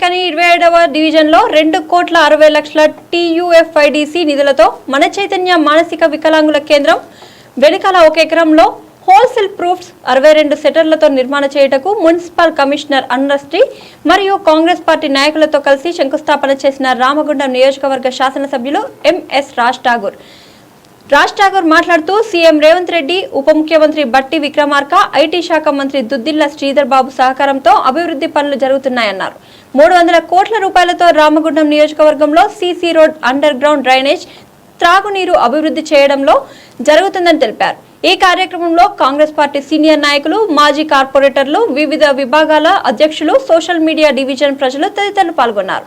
మండకని ఇరవై ఏడవ డివిజన్లో రెండు కోట్ల అరవై లక్షల టీయూఎఫ్ఐడిసి నిధులతో మన చైతన్య మానసిక వికలాంగుల కేంద్రం వెనుకల ఒక ఎకరంలో హోల్సేల్ ప్రూఫ్స్ అరవై రెండు సెటర్లతో నిర్మాణ చేయుటకు మున్సిపల్ కమిషనర్ అన్నశ్రీ మరియు కాంగ్రెస్ పార్టీ నాయకులతో కలిసి శంకుస్థాపన చేసిన రామగుండం నియోజకవర్గ శాసనసభ్యులు ఎంఎస్ రాజ్ ఠాగూర్. రాజ్ ఠాకూర్ మాట్లాడుతూ సీఎం రేవంత్ రెడ్డి ఉప ముఖ్యమంత్రి బట్టి విక్రమార్క ఐటీ శాఖ మంత్రి దుద్దిల్ల శ్రీధర్ బాబు సహకారంతో అభివృద్ధి పనులు జరుగుతున్నాయన్నారు. మూడు వందల కోట్ల రూపాయలతో రామగుండం నియోజకవర్గంలో CC road underground drainage త్రాగునీరు అభివృద్ధి చేయడంలో జరుగుతుందని తెలిపారు. ఈ కార్యక్రమంలో కాంగ్రెస్ పార్టీ సీనియర్ నాయకులు మాజీ కార్పొరేటర్లు వివిధ విభాగాల అధ్యక్షులు సోషల్ మీడియా డివిజన్ ప్రజలు తదితరులు పాల్గొన్నారు.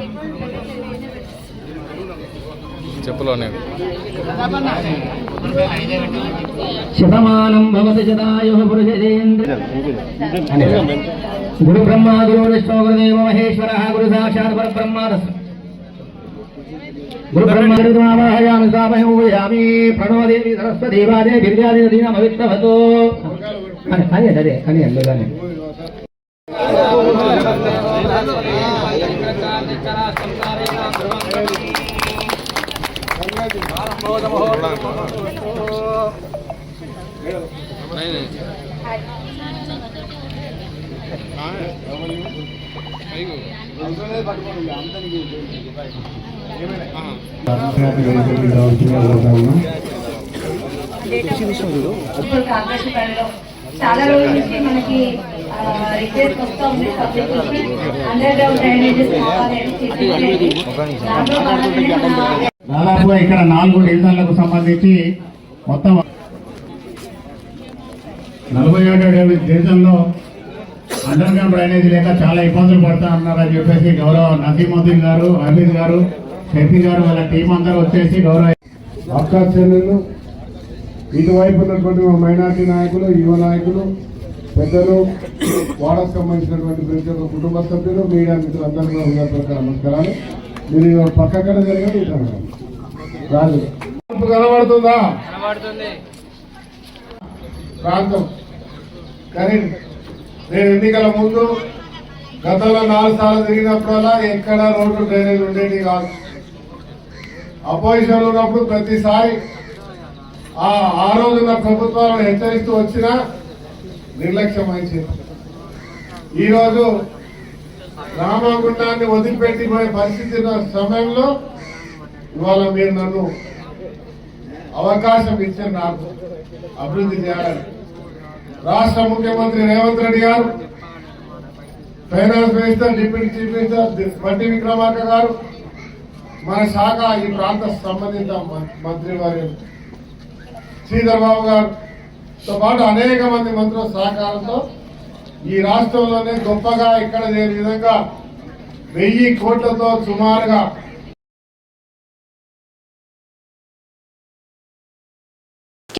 లేదండి చెప్పులోనే శతమానం భవతి శతాయు పురుషేంద్ర గురు బ్రహ్మ గురు విష్ణు గురుదేవ మహేశ్వర గురు సాక్షాత్ పరబ్రహ్మ. గురు బ్రహ్మ గురుమావాహయామి స్థాపయం ఊయామి ప్రణోదేవి సరస్వతి వాదే గిరిజాది నదీన పవిత్రవతో అని అని అదే అని అందుకని ఇప్పుడు కాంగ్రెస్ పనిలో చాలా రోజుల నుంచి మనకి రిక్వెస్ట్ వస్తూ ఉంది పబ్లిక్ నుంచి అండర్ గ్రౌండ్ డ్రైనేజెస్ కావాలి అని చెప్పి దాంట్లో భాగంగా దాదాపుగా ఇక్కడ నాలుగు డివిజన్లకు సంబంధించి మొత్తం నలభై ఏడు డివిజన్లో అండర్ గ్రౌండ్ డ్రైనేజ్ లేక చాలా ఇబ్బందులు పడతా ఉన్నారని చెప్పేసి గౌరవ నసీముద్దీన్ గారు హమీద్ గారు షఫీ గారు వాళ్ళ టీం అందరూ వచ్చేసి గౌరవ అక్క చెల్లెలు ఇటువైపు ఉన్నటువంటి మైనార్టీ నాయకులు యువ నాయకులు పెద్దలు వాడకు సంబంధించినటువంటి ప్రతి ఒక్క కుటుంబ సభ్యులు మీడియా మిత్రులందరూ నమస్కారాలు. మీరు అన్నారు. రాజు ఇప్పుడు కనబడుతుందా? ప్రాంతం కానీ నేను ఎన్నికల ముందు గతంలో నాలుగు సార్లు తిరిగినప్పుడల్లా ఎక్కడ రోడ్డు డ్రైనేజ్ ఉండేది కాదు. అపోజిషన్ ఉన్నప్పుడు ప్రతిసారి ఆ ఆ రోజున ప్రభుత్వాలను హెచ్చరిస్తూ వచ్చినా నిర్లక్ష్యం వహించింది ఈరోజు రామగుండాన్ని వదిలిపెట్టి పోయే పరిస్థితి సమయంలో ఇవాళ మీరు నన్ను అవకాశం ఇచ్చారు నాకు అభివృద్ధి చేయాలని. రాష్ట్ర ముఖ్యమంత్రి Revanth Reddy garu finance minister deputy chief minister Bandi Vikramarka garu మన శాఖ ఈ ప్రాంత సంబంధిత మ- మంత్రి వారి శ్రీధర్ బాబు గారుతో పాటు అనేక మంది మంత్రుల సహకారంతో ఈ రాష్ట్రంలోనే గొప్పగా ఇక్కడ లేని విధంగా వెయ్యి కోట్లతో సుమారుగా